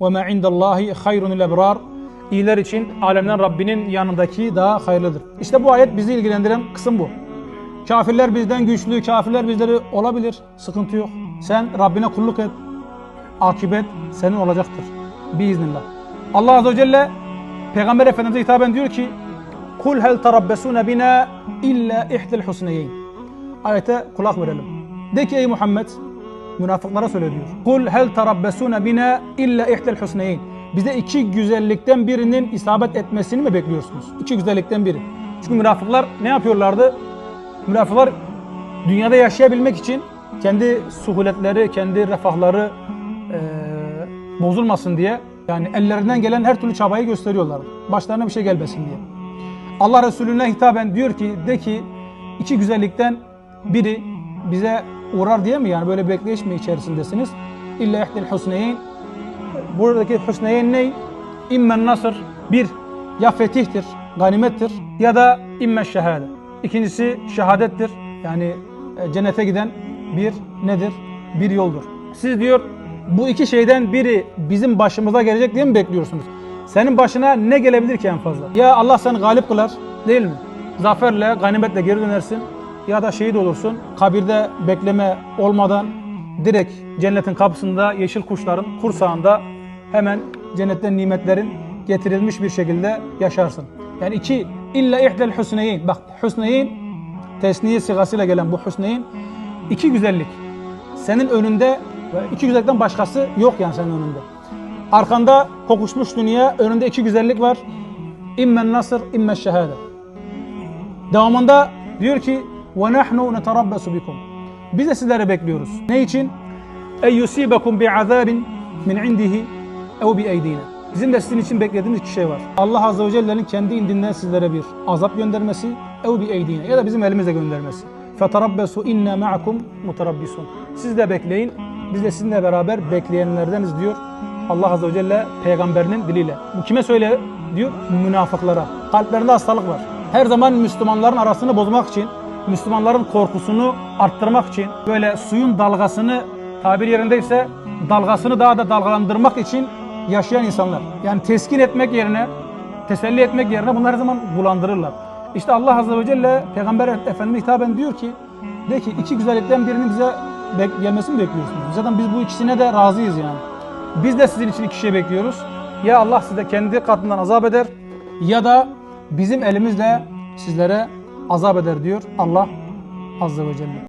ve ma indallahi hayrunul ebrar. İyiler için alemden Rabbinin yanındaki daha hayırlıdır. İşte bu ayet bizi ilgilendiren kısım bu. Kafirler bizden güçlü, kafirler bizleri olabilir. Sıkıntı yok. Sen Rabbine kulluk et. Akibet senin olacaktır. Biiznillah. Allah Azze ve Celle Peygamber Efendimiz'e hitaben diyor ki Kul hel tarabbesune bina illa ihdil husneyeyn. Ayete kulak verelim. De ki ey Muhammed münafıklara söyle diyor. Kul hel tarabbesune bina illa ihdil husneyeyn. Bize iki güzellikten birinin isabet etmesini mi bekliyorsunuz? İki güzellikten biri. Çünkü münafıklar ne yapıyorlardı? Münafıklar dünyada yaşayabilmek için kendi suhuletleri, kendi refahları eee, bozulmasın diye yani ellerinden gelen her türlü çabayı gösteriyorlardı. Başlarına bir şey gelmesin diye. Allah Resulüne hitaben diyor ki de ki iki güzellikten biri bize uğrar diye mi yani böyle bekleyiş mi içerisindesiniz? İlla ihdil husneyn. Buradaki husneyn ne? İmmen nasır. Bir, ya fetihtir, ganimettir ya da imme şehade. İkincisi şehadettir. Yani e, cennete giden bir nedir? Bir yoldur. Siz diyor bu iki şeyden biri bizim başımıza gelecek diye mi bekliyorsunuz? Senin başına ne gelebilir ki en fazla? Ya Allah seni galip kılar değil mi? Zaferle, ganimetle geri dönersin ya da şehit olursun. Kabirde bekleme olmadan direkt cennetin kapısında yeşil kuşların kursağında hemen cennetten nimetlerin getirilmiş bir şekilde yaşarsın. Yani iki illa ihdel husneyn. Bak husneyn tesniye sigasıyla gelen bu husneyn iki güzellik. Senin önünde iki güzellikten başkası yok yani senin önünde. Arkanda kokuşmuş dünya, önünde iki güzellik var. İmmen nasır, imme şehade. Devamında diyor ki ve nahnu neterabbasu bikum. Biz de sizleri bekliyoruz. Ne için? Ey yusibekum bi azabin min indihi ev bi eydina. Bizim de sizin için beklediğimiz iki şey var. Allah Azze ve Celle'nin kendi indinden sizlere bir azap göndermesi ev bi eydina ya da bizim elimize göndermesi. Feterabbesu inna ma'akum muterabbisun. Siz de bekleyin. Biz de sizinle beraber bekleyenlerdeniz diyor Allah Azze ve Celle peygamberinin diliyle. Bu kime söyle diyor? Münafıklara. Kalplerinde hastalık var. Her zaman Müslümanların arasını bozmak için, Müslümanların korkusunu arttırmak için, böyle suyun dalgasını tabir yerindeyse dalgasını daha da dalgalandırmak için yaşayan insanlar. Yani teskin etmek yerine, teselli etmek yerine bunları her zaman bulandırırlar. İşte Allah Azze ve Celle Peygamber Efendimiz'e hitaben diyor ki, de ki iki güzellikten birinin bize gelmesini bekliyorsunuz. Zaten biz bu ikisine de razıyız yani. Biz de sizin için iki şey bekliyoruz. Ya Allah size kendi katından azap eder ya da bizim elimizle sizlere azap eder diyor Allah Azze ve Celle.